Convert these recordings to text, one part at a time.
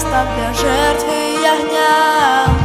став для жертви ягня.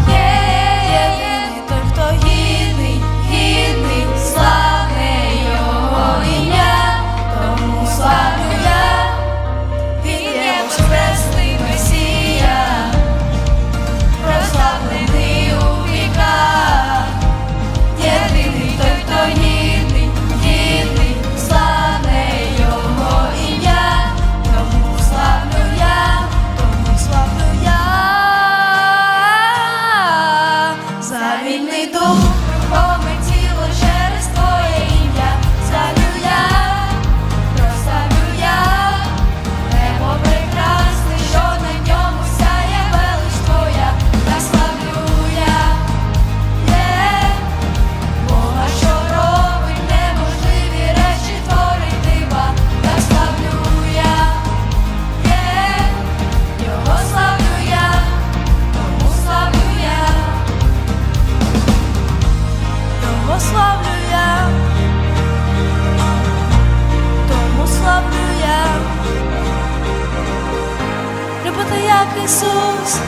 Ісус,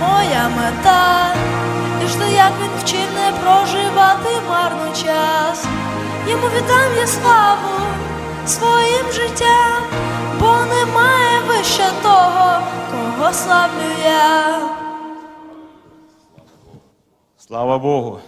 моя мета, і жди, як він вчив не проживати марно час. Йому віддам я славу своїм життям, бо немає вище того, кого славлю я. Слава Богу.